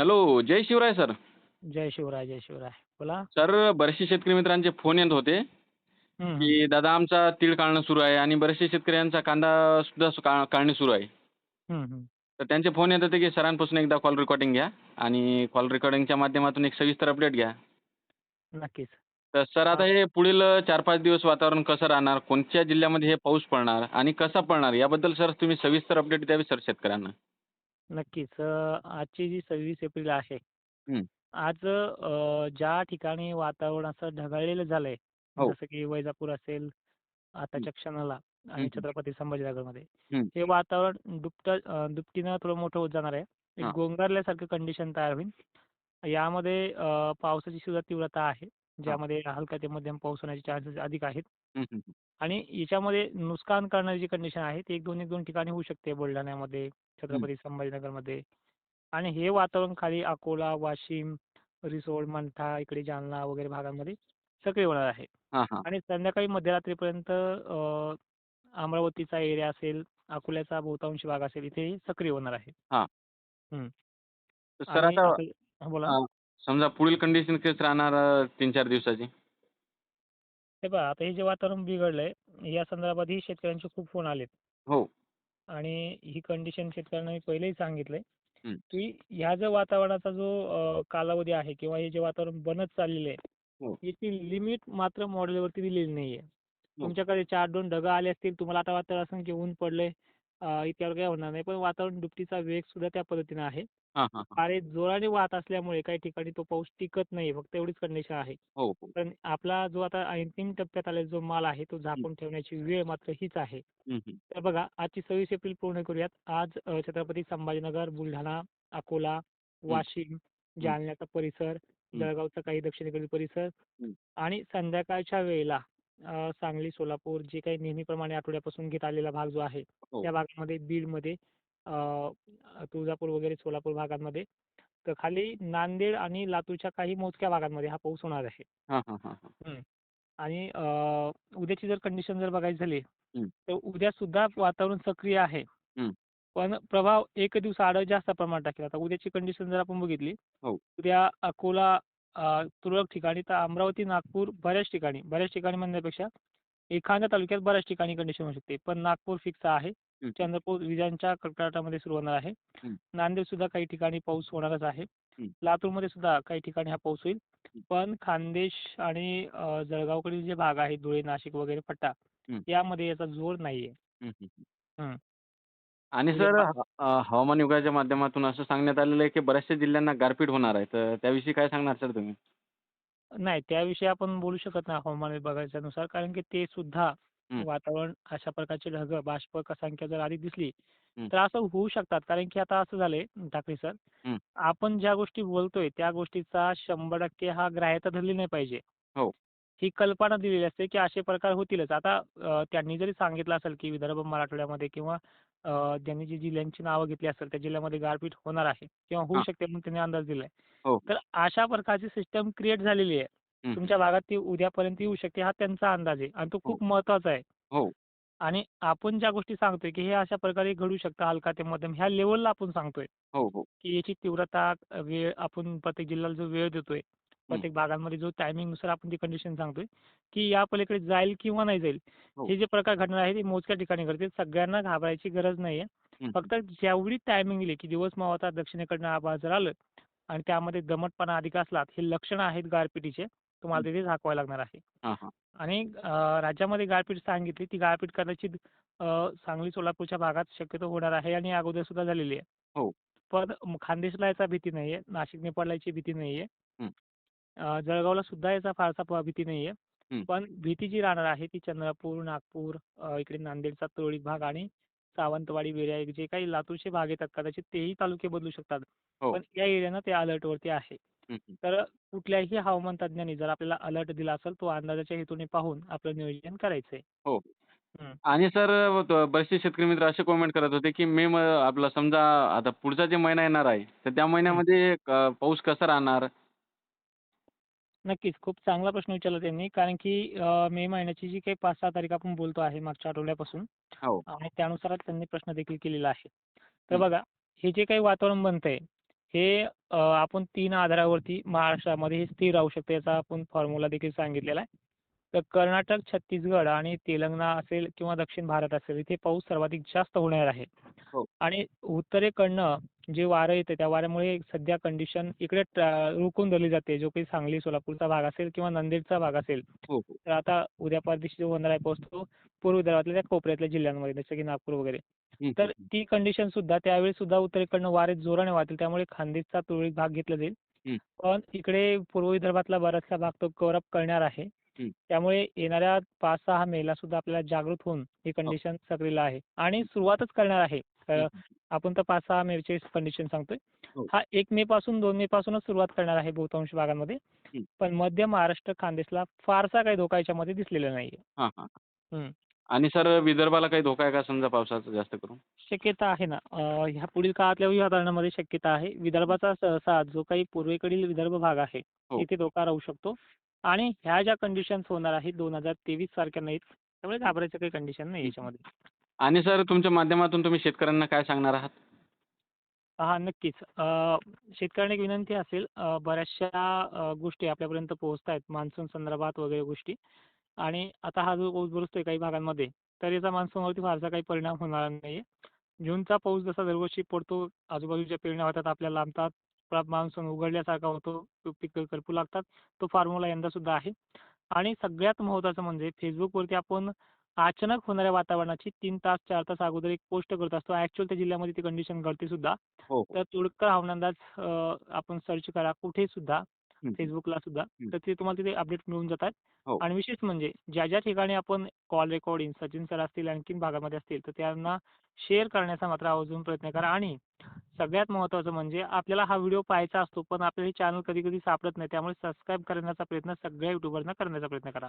Hello जय Shivray sir. जय शिवराय जय शिवराय. बोला. सर बरेचसे शेतकरी मित्रांचे फोन येत होते. की दादा आमचा तीळ काढणं सुरू आहे आणि बरेचसे शेतकऱ्यांचा कांदा सुद्धा काढणी सुरू आहे. तर त्यांचे फोन येत होते की सरांपासून एकदा कॉल रेकॉर्डिंग घ्या आणि कॉल रेकॉर्डिंगच्या माध्यमातून एक सविस्तर अपडेट घ्या. नक्कीच. तर सर आता हे. पुढील चार पाच दिवस वातावरण कसं राहणार? कोणत्या जिल्ह्यामध्ये हे पाऊस पडणार आणि कसा पडणार? याबद्दल सर तुम्ही सविस्तर अपडेट द्यावी सर शेतकऱ्यांना. नक्कीच अ, आजची जी सव्वीस एप्रिल आहे हं. आज अ, ज्या ठिकाणी वातावरण असं ढगाळलेलं झालंय हो. जसं की वैजापूर असेल आताच्या क्षणाला आणि हं. छत्रपती संभाजीनगरमध्ये हं. हे वातावरण दुपट अ, दुपटीनं थोडं मोठं होत जाणार आहे एक हां. गोंगारल्यासारखं कंडिशन तयार होईल यामध्ये अ, पावसाची सुद्धा तीव्रता आहे ज्यामध्ये हलका ते मध्यम पाऊस होण्याचे चान्सेस अधिक आहेत. आणि याच्यामध्ये नुकसान करणारी जी कंडिशन आहे ती एक दोन एक दोन ठिकाणी होऊ शकते बुलढाण्यामध्ये छत्रपती संभाजीनगरमध्ये. आणि हे वातावरण खाली अकोला वाशिम रिसोड मंठा इकडे जालना वगैरे भागांमध्ये सक्रिय होणार आहे. हां हां. आणि संध्याकाळी मध्यरात्रीपर्यंत अ, अमरावतीचा एरिया असेल अकोल्याचा बहुतांश भाग असेल इथे सक्रिय होणार आहे. हां. हं. तर सर आणि आता आपलं- हा, बोला. अ, समजा पुढील कंडिशन कशी राहणार तीन चार दिवसाची. हे पहा आता हे जे वातावरण बिघडलंय या संदर्भातही शेतकऱ्यांचे खूप फोन आलेत. हो. आणि ही कंडिशन शेतकऱ्यांना मी पहिलेही सांगितलंय हं. की ह्या जो वातावरणाचा जो अ, कालावधी आहे किंवा हे जे वातावरण बनत चाललेलं हो. आहे याची लिमिट मात्र मॉडेलवरती दिलेली नाहीये. तुमच्याकडे चार दोन ढगं आले असतील तुम्हाला आता वाटत असेल की ऊन पडलंय अ, इतक्यावर काय होणार नाही पण वातावरण दुपटीचा वेग सुद्धा त्या पद्धतीने आहे. हां हां हां. वारे जोराने वाहत असल्यामुळे काही ठिकाणी तो पाऊस टिकत नाही फक्त एवढीच कंडिशन आहे. हो हो. पण आपला जो आता अंतिम टप्प्यात आलेला जो माल आहे तो झाकून ठेवण्याची वेळ मात्र हीच आहे. हं, हं. तर बघा आजची सव्वीस एप्रिल पूर्ण करूयात. आज अ, छत्रपती संभाजीनगर बुलढाणा अकोला वाशिम जालन्याचा परिसर जळगावचा काही दक्षिणेकडील परिसर हं. आणि संध्याकाळच्या वेळेला अ, सांगली सोलापूर जे काही नेहमीप्रमाणे आठवड्यापासून घेत आलेला भाग जो आहे हो. त्या भागामध्ये बीडमध्ये तुळजापूर वगैरे सोलापूर भागांमध्ये तर खाली नांदेड आणि लातूरच्या काही मोजक्या भागांमध्ये हा पाऊस होणार आहे हां हां हां हां आणि अ, उद्याची जर कंडिशन जर बघायची झाली. तर उद्या सुद्धा वातावरण सक्रिय आहे हं. पण प्रभाव एक दिवस आड जास्त प्रमाणात टाकेल आता उद्याची कंडिशन जर आपण बघितली हो. उद्या अकोला अ, तुरळक ठिकाणी तर अमरावती नागपूर बऱ्याच ठिकाणी बऱ्याच ठिकाणी म्हणण्यापेक्षा एखाद्या तालुक्यात बऱ्याच ठिकाणी कंडिशन होऊ शकते पण नागपूर फिक्स आहे. चंद्रपूर विजांच्या कडकडाटामध्ये सुरू होणार आहे. नांदेड सुद्धा काही ठिकाणी पाऊस होणारच आहे. लातूरमध्ये सुद्धा काही ठिकाणी हा पाऊस होईल. पण खानदेश आणि जळगावकडील जे भाग आहे धुळे नाशिक वगैरे पट्टा. यामध्ये याचा जोर नाहीये. आणि म्हणजे सर हवामान विभागाच्या माध्यमातून असं सांगण्यात आलेलं आहे की बऱ्याचशा जिल्ह्यांना गारपीट होणार आहे तर त्याविषयी काय सांगणार सर तुम्ही नाही त्याविषयी आपण बोलू शकत नाही हवामान विभागाच्या नुसार कारण की ते सुद्धा हं. वातावरण अशा प्रकारचे ढग बाष्प क- संख्या जर आधी दिसली हं. तर असं होऊ शकतात कारण की आता असं झालंय ठाकरे सर हं. आपण ज्या गोष्टी बोलतोय त्या गोष्टीचा शंभर टक्के हा ग्राह्यता धरली नाही पाहिजे हो. ही कल्पना दिलेली असते की असे प्रकार होतीलच आता अ, त्यांनी जरी सांगितलं असेल की विदर्भ मराठवाड्यामध्ये किंवा अ, ज्यांनी जी जिल्ह्यांची नावं घेतली असेल त्या जिल्ह्यामध्ये गारपीट होणार आहे किंवा होऊ हां. शकते म्हणून त्यांनी अंदाज दिलाय हो. तर अशा प्रकारची सिस्टम क्रिएट झालेली आहे हं. तुमच्या भागात ती उद्यापर्यंत येऊ शकते हा त्यांचा अंदाज आहे आणि तो खूप महत्त्वाचा आहे. हो. आणि आपण ज्या गोष्टी सांगतोय की हे अशा प्रकारे घडू शकतं हलका ते मध्यम ह्या लेवलला आपण सांगतोय हो हो. की याची तीव्रता वेळ आपण प्रत्येक जिल्ह्याला जो वेळ देतोय प्रत्येक भागांमध्ये जो टायमिंगनुसार आपण ती कंडिशन सांगतोय की या पलीकडे जाईल किंवा नाही जाईल हो. हे जे प्रकार घडणार आहे ते मोजक्या ठिकाणी घडतील सगळ्यांना घाबरायची गरज नाहीये. हं. फक्त जेवढी टायमिंग दिली की दिवस मावळता दक्षिणेकडनं आभाळ जर आलं आणि त्यामध्ये दमटपणा अधिक असला हे लक्षणं आहेत गारपिटीचे. तुम्हाला तिथे झाकवावे लागणार आहे. आणि राज्यामध्ये गारपीट सांगितली. ती गारपीट कदाचित सांगली सोलापूरच्या भागात शक्यतो होणार आहे आणि अगोदर सुद्धा झालेली आहे. हो. पण खानदेशला याचा भीती नाहीये. नाशिकने पडल्याची भीती नाहीये. हं. जळगावला सुद्धा याचा फारसा भीती नाहीये. पण भीती जी राहणार आहे ती चंद्रपूर नागपूर इकडे नांदेडचा तुरळक भाग आणि सावंतवाडी बेऱ्या जे काही लातूरचे भाग येतात कदाचित तेही तालुके बदलू शकतात. हो. पण या एरियानं ते अलर्टवरती आहे. हं. तर कुठल्याही हवामान तज्ज्ञांनी जर आपल्याला अलर्ट दिला असेल तो अंदाजाच्या हेतूने पाहून आपलं नियोजन करायचंय हो. हं. आणि सर ब- बरेचसे शेतकरी मित्र असे कॉमेंट करत होते की मे म आपला समजा आता पुढचा जे महिना येणार आहे तर त्या महिन्यामध्ये पाऊस कसा राहणार? नक्कीच. खूप चांगला प्रश्न विचारला त्यांनी. कारण की अ, मे महिन्याची जी काही पाच सहा तारीख आपण बोलतो आहे मागच्या आठवड्यापासून हो. आणि त्यानुसारच त्यांनी प्रश्न देखील केलेला आहे. तर हं. बघा हे जे काही वातावरण बनतंय हे आपण तीन आधारावरती महाराष्ट्रामध्ये हे स्थिर राहू शकते याचा आपण फॉर्म्युला देखील सांगितलेला आहे. तर कर्नाटक, छत्तीसगड आणि तेलंगणा असेल किंवा दक्षिण भारत असेल इथे पाऊस सर्वाधिक जास्त होणार आहे. हो. आणि उत्तरेकडनं जे वारं येतं त्या वाऱ्यामुळे सध्या कंडिशन इकडे ट्रा रोखून धरली जाते जो काही सांगली, सोलापूरचा भाग असेल किंवा नांदेडचा भाग असेल. हो, हो. तर आता उद्या परवा दिवशी जो होणार आहे पाऊस तो पूर्व विदर्भातल्या त्या कोपऱ्यातल्या जिल्ह्यांमध्ये जसं की नागपूर वगैरे. हं, तर हं. ती कंडिशन सुद्धा त्यावेळी सुद्धा उत्तरेकडनं वारे जोराने वाहतील त्यामुळे खानदेशचा तुरळक भाग घेतला जाईल. हं. पण इकडे पूर्व विदर्भातला बराचसा भाग तो कव्हर अप करणार आहे. हं. त्यामुळे येणाऱ्या 5-6 मेला सुद्धा आपल्याला जागृत होऊन ही हो. कंडिशन सक्रिय आहे आणि सुरुवातच करणार आहे. आपण तर 5-6 मेची कंडिशन सांगतोय. हो. हा 1 मे पासून 2 मे पासूनच सुरुवात करणार आहे बहुतांश भागांमध्ये. पण मध्य महाराष्ट्र, खानदेशला फारसा काही धोका याच्यामध्ये दिसलेला नाहीये. हां, हां. हं. आणि सर विदर्भाला काही धोका आहे का समजा पावसाचा जास्त करून? शक्यता आहे ना. ह्या पुढील काळातल्या वातावरणामध्ये शक्यता आहे. विदर्भाचा सहसा जो काही पूर्वेकडील विदर्भ भाग आहे, हो. तिथे धोका राहू शकतो. आणि ह्या ज्या कंडिशन्स होणार आहेत 2023 सारख्या नाहीत. त्यामुळे घाबरायचं काही कंडिशन नाही. याच्यामध्ये. आणि सर तुमच्या माध्यमातून तुम्ही शेतकऱ्यांना काय सांगणार आहात? हां, नक्कीच. शेतकऱ्यांना एक विनंती असेल बऱ्याचशा गोष्टी आपल्यापर्यंत पोहोचतायत मान्सून संदर्भात वगैरे गोष्टी. आणि आता हा जो पाऊस बरसतोय काही भागांमध्ये, तर याचा मान्सूनवरती फारसा काही परिणाम होणार नाहीये. जूनचा पाऊस जसा दरवर्षी पडतो, आजूबाजूच्या पेरण्या होतात, आपल्या लांबतात, मान्सून उघडल्यासारखा होतो, पिकं करपू लागतात. तो फॉर्म्युला यंदासुद्धा आहे. आणि सगळ्यात महत्त्वाचं म्हणजे फेसबुकवरती आपण अचानक होणाऱ्या वातावरणाची 3 तास, 4 तास अगोदर एक पोस्ट करत असतो. ॲक्चुअल त्या जिल्ह्यामध्ये ती कंडिशन घडते सुद्धा. हो, हो. तर तुरळक हवामान अंदाज अ, आपण सर्च करा कुठे सुद्धा. Facebookला सुद्धा. तर ते तुम्हाला तिथे अपडेट मिळून जातात. हो. आणि विशेष म्हणजे ज्या ज्या ठिकाणी आपण कॉल रेकॉर्डिंग सचिन सर असतील, आणखीन भागामध्ये असतील, तर त्यांना शेअर करण्याचा मात्र आवर्जून प्रयत्न करा. आणि सगळ्यात महत्त्वाचं म्हणजे आपल्याला हा व्हिडिओ पाहायचा असतो, पण आपल्याला हे चॅनल कधी-कधी सापडत नाही. त्यामुळे सबस्क्राईब करण्याचा प्रयत्न सगळ्या युट्यूबरना करण्याचा प्रयत्न करा.